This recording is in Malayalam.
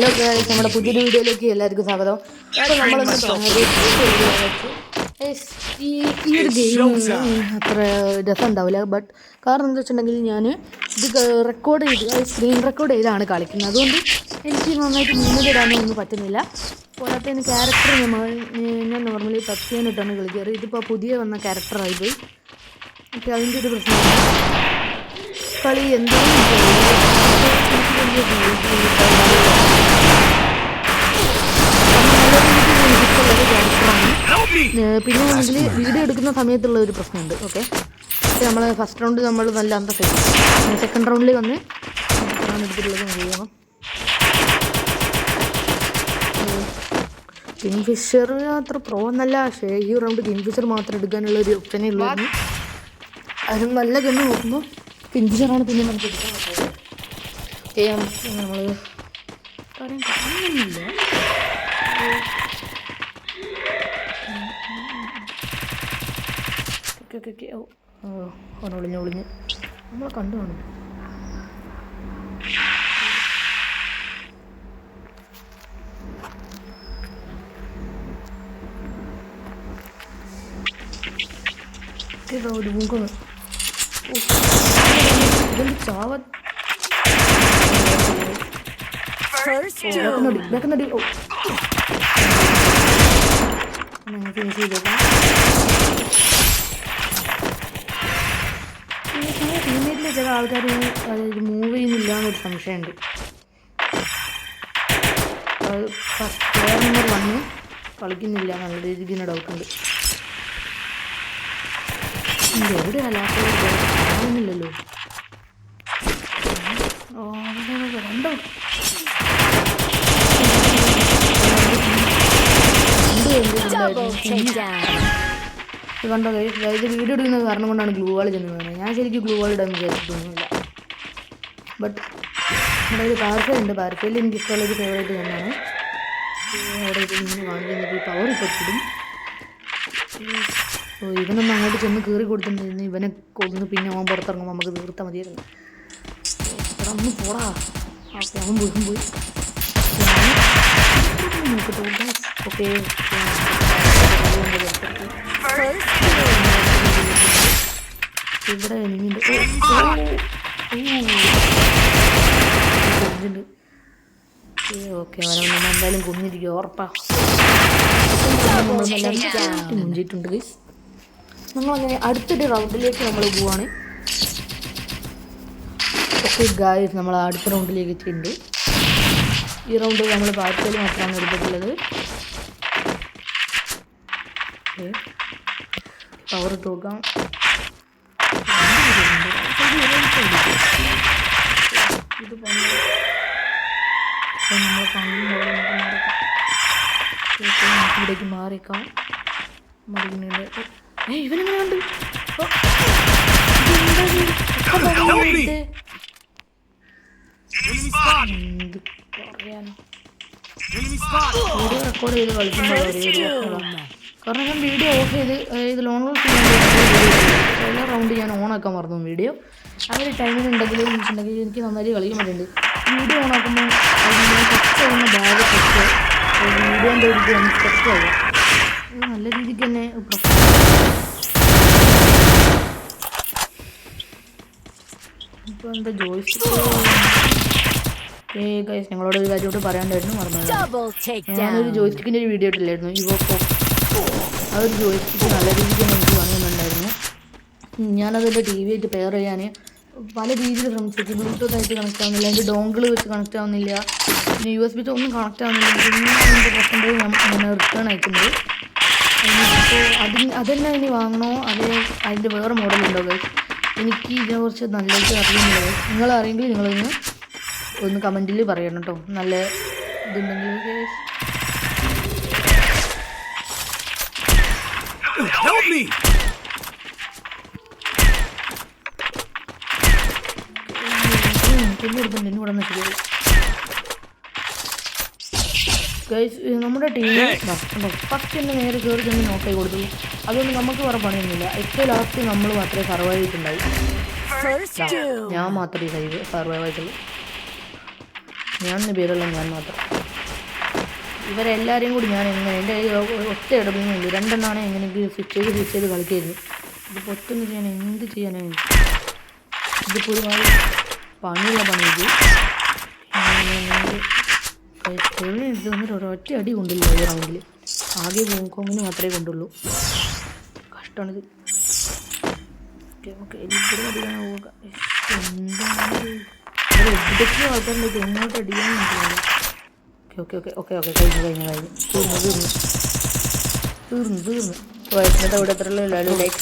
ഹലോ ഗൈസ് നമ്മുടെ പുതിയൊരു വീഡിയോയിലേക്ക് എല്ലാവർക്കും സ്വാഗതം. അപ്പോൾ നമ്മളൊന്ന് Guys, ഈ ഒരു ഗെയിം അത്ര രസം ഉണ്ടാവില്ല ബട്ട് കാരണം എന്താ വെച്ചിട്ടുണ്ടെങ്കിൽ ഞാൻ ഇത് റെക്കോർഡ് ചെയ്ത് സ്ക്രീൻ റെക്കോർഡ് ചെയ്താണ് കളിക്കുന്നത്. അതുകൊണ്ട് എനിക്ക് നന്നായിട്ട് മുന്നിലിടാനൊന്നും പറ്റുന്നില്ല. പോരാത്തതിന് ക്യാരക്ടർ ഞാൻ നോർമലി പത്തിയാനിട്ടാണ് കളിക്കാറ്. ഇതിപ്പോൾ പുതിയ വന്ന ക്യാരക്ടറായി പോയി. ഓക്കെ അതിന്റെ ഒരു പ്രശ്നമാണ് കളി എന്താണെന്ന് പിന്നെ ആണെങ്കിൽ വീഡിയോ എടുക്കുന്ന സമയത്തുള്ള ഒരു പ്രശ്നമുണ്ട് ഓക്കെ നമ്മൾ ഫസ്റ്റ് റൗണ്ട് നമ്മൾ നല്ല അന്ത സെക്കൻഡ് റൗണ്ടിൽ വന്ന് എടുത്തിട്ടുള്ളത് നോക്കണം കിങ് ഫിഷർ അത്ര പ്രോ എന്നല്ല പക്ഷേ ഈ റൗണ്ട് കിങ്ഫിഷർ മാത്രം എടുക്കാനുള്ള ഒരു ഓപ്ഷനേ ഉള്ളായിരുന്നു അതിന് നല്ല കണ്ണ് നോക്കുമ്പോൾ കിങ്ഫിഷറാണ് പിന്നെ നമുക്ക് എടുക്കാൻ പറ്റുന്നത്. ഓക്കെ നമ്മൾ കാര്യം കാണുന്നില്ല ഓക്കെ ഓക്കെ ഓക്കെ ഓ ഓ ഒളിഞ്ഞ് ഒളിഞ്ഞ്. നമ്മളെ കണ്ടു കാണും. ഇതാ ഒരു മൂക്കൊന്ന് ഇതെന്ത് ചാവ ബാക്കുന്നടി ബാക്കുന്നടി ഓ. ഞങ്ങൾ ഫിനിഷ് ചെയ്തേക്കാം. ടീമേറ്റിലെ ചില ആൾക്കാർ മൂവ് ചെയ്യുന്നില്ല എന്നൊരു സംശയമുണ്ട്. ഫസ്റ്റ് പ്ലെയർ നമ്പർ വന്ന് കളിക്കുന്നില്ല നല്ല രീതിക്ക് തന്നെ ഡൗട്ടുണ്ട് എവിടെ അല്ലാത്തല്ലോ രണ്ടോ അവിടെ രണ്ടോ ഇത് കണ്ടോ? ഇത് വീഡിയോ എടുക്കുന്നത് കാരണം കൊണ്ടാണ് ഗ്ലൂ വാൾ ചെന്ന് വീണത് ഞാൻ ശരിക്കും ഗ്ലൂ വാൾ ഇടാൻ വിചാരിച്ചിട്ടൊന്നുമില്ല ബട്ട് നമ്മുടെ ഒരു പാർസൽ ഉണ്ട്. പാർസലിൽ എനിക്ക് ഇഷ്ടമുള്ളൊരു ഫേവറേറ്റ് തന്നെയാണ് അവിടെ ഇത് ഇങ്ങനെ ഈ പവർ ഇപ്പോൾ ഇടും. ഓ ഇവനൊന്നും അങ്ങോട്ട് ചെന്ന് കീറി കൊടുത്തിട്ടുണ്ടായിരുന്നു ഇവനെ കൊന്ന് പിന്നെ അവൻ പുറത്തിറങ്ങുമ്പോൾ നമുക്ക് തീർത്താൽ മതിയായിരുന്നു. എടാ ഒന്ന് പോടാ. ഓക്കെ അവൻ പോയി പോയി. ഓക്കെ. ഇവിടെ എനിക്കുണ്ട്. ഓക്കെ അവനൊന്നും എന്തായാലും കുഞ്ഞിരിക്കും ഉറപ്പാ. മുഞ്ചിട്ടുണ്ട് ഗൈസ് നമ്മളങ്ങനെ അടുത്തൊരു റൗണ്ടിലേക്ക് നമ്മൾ പോവാണ്. ഓക്കെ ഗായ്സ് നമ്മൾ അടുത്ത റൗണ്ടിലേക്ക് എത്തിയിട്ടുണ്ട്. ഈ റൗണ്ട് നമ്മൾ പാർട്ടിയിൽ മാത്രമാണ് എടുത്തിട്ടുള്ളത്. പവർ നോക്കാം ഇത് പണി നമ്മൾ പണിയുമ്പോൾ ഇവിടേക്ക് മാറിയേക്കാം. മറിയുന്നുണ്ട് ഏ ഇവനെങ്ങനെ കണ്ടു? പണി. എന്ത് പറയാനാ? വീഡിയോ റെക്കോർഡ് ചെയ്ത് കളിക്കുമ്പോൾ കാരണം ഞാൻ വീഡിയോ ഓഫ് ചെയ്ത് ഇത് ലോൺ ഓഫ് ചെയ്യാൻ എല്ലാ റൗണ്ട് ഞാൻ ഓൺ ആക്കാൻ മറന്നു വീഡിയോ ആ ഒരു ടൈമിൽ ഉണ്ടെങ്കിൽ വെച്ചിട്ടുണ്ടെങ്കിൽ എനിക്ക് നന്നായിട്ട് കളിക്കാൻ പറ്റുന്നുണ്ട്. വീഡിയോ ഓൺ ആക്കുമ്പോൾ ഞാൻ ടെസ്റ്റ് ചെയ്യുന്ന ബാഗ് ടെസ്റ്റ് വീഡിയോന്റെ ഒരു ചെയ്യാം ഇത് നല്ല രീതിക്ക് തന്നെ ഇപ്പോൾ എന്താ ജോയിസ് ഏ ഗൈസ് ഞങ്ങളോട് ഒരു കാര്യമായിട്ട് പറയാനുണ്ടായിരുന്നു മറന്നത് ഞാനൊരു ജോയിസ്റ്റിക്കിന്റെ ഒരു വീഡിയോ ഇട്ടില്ലായിരുന്നു. ഇവോക്കോ ഒരു ജോയിസ്റ്റിക്ക് നല്ല രീതിക്ക് എനിക്ക് വാങ്ങുന്നുണ്ടായിരുന്നു. ഞാനതിന്റെ ടി വി ആയിട്ട് പെയർ ചെയ്യാൻ പല രീതിയിൽ ശ്രമിച്ചു ബ്ലൂടൂത്ത് ആയിട്ട് കണക്ട് ആവുന്നില്ല എന്റെ ഡോങ്കിൾ വെച്ച് കണക്ട് ആവുന്നില്ല പിന്നെ യു എസ് ബി ഒന്നും കണക്ട് ആവുന്നില്ല. പിന്നെ അതിന്റെ പ്രശ്നം ഞാൻ അങ്ങനെ റിട്ടേൺ അയക്കുന്നത്. അപ്പോൾ അതിന് അതെന്നെ ഇനി വാങ്ങണോ? അതേ അതിന്റെ വേറെ മോഡലുണ്ടോ ഗൈസ് എനിക്ക് ഇതിനെക്കുറിച്ച് നല്ലതായിട്ട് അറിയുന്നില്ല. നിങ്ങൾ അറിയെങ്കിൽ നിങ്ങളൊന്ന് ഒന്ന് കമന്റിൽ പറയണം കേട്ടോ നല്ല ഇതുണ്ടെങ്കിൽ guys. Help me! നമ്മുടെ ടീമിൽ ഫസ്റ്റ് തന്നെ നേരെ കയറി തന്നെ നോക്കായി കൊടുത്തു. അതുകൊണ്ട് നമുക്ക് വേറെ പണിയൊന്നുമില്ല. ഏറ്റവും ലാസ്റ്റ് നമ്മൾ മാത്രമേ സർവൈവ് ചെയ്തിട്ടുണ്ടായി. ഞാൻ മാത്രമേ സർവൈവ് ആയിട്ടുള്ളൂ. ഞാൻ പേരുള്ള ഞാൻ മാത്രം. ഇവരെല്ലാവരെയും കൂടി ഞാൻ എങ്ങനെ എന്റെ കയ്യിൽ ഒറ്റ ഇടപെടുന്നുണ്ട് രണ്ടെണ്ണമാണ് എങ്ങനെയെങ്കിലും സ്വിച്ച് ചെയ്ത് സ്വിച്ച് ചെയ്ത് കളിക്കായിരുന്നു ഇതിപ്പോൾ ഒറ്റൊന്നും ചെയ്യാൻ എന്ത് ചെയ്യാനാണ് ഇതിപ്പോൾ ഒരുപാട് പണിയുള്ള പണി ഇത്. ഒറ്റ അടി കൊണ്ടില്ല ഈ റൗണ്ടിൽ ആകെ ഹോങ്കോങ്ങിന് മാത്രമേ കൊണ്ടുള്ളൂ. കഷ്ടമാണിത് നമുക്ക് എല്ലാവരും അടിക്കാൻ പോവുക. എന്താണ് ഇത് എവിടേക്കോ ആൾക്കാരുണ്ട്. എങ്ങോട്ട് അടിക്കാൻ okay okay okay okay okay കഴിഞ്ഞു കഴിഞ്ഞു കഴിഞ്ഞു. തീർന്നു തീർന്നു തീർന്നു തീർന്നു അപ്പോൾ അവിടെ എത്ര ലൈക്ക്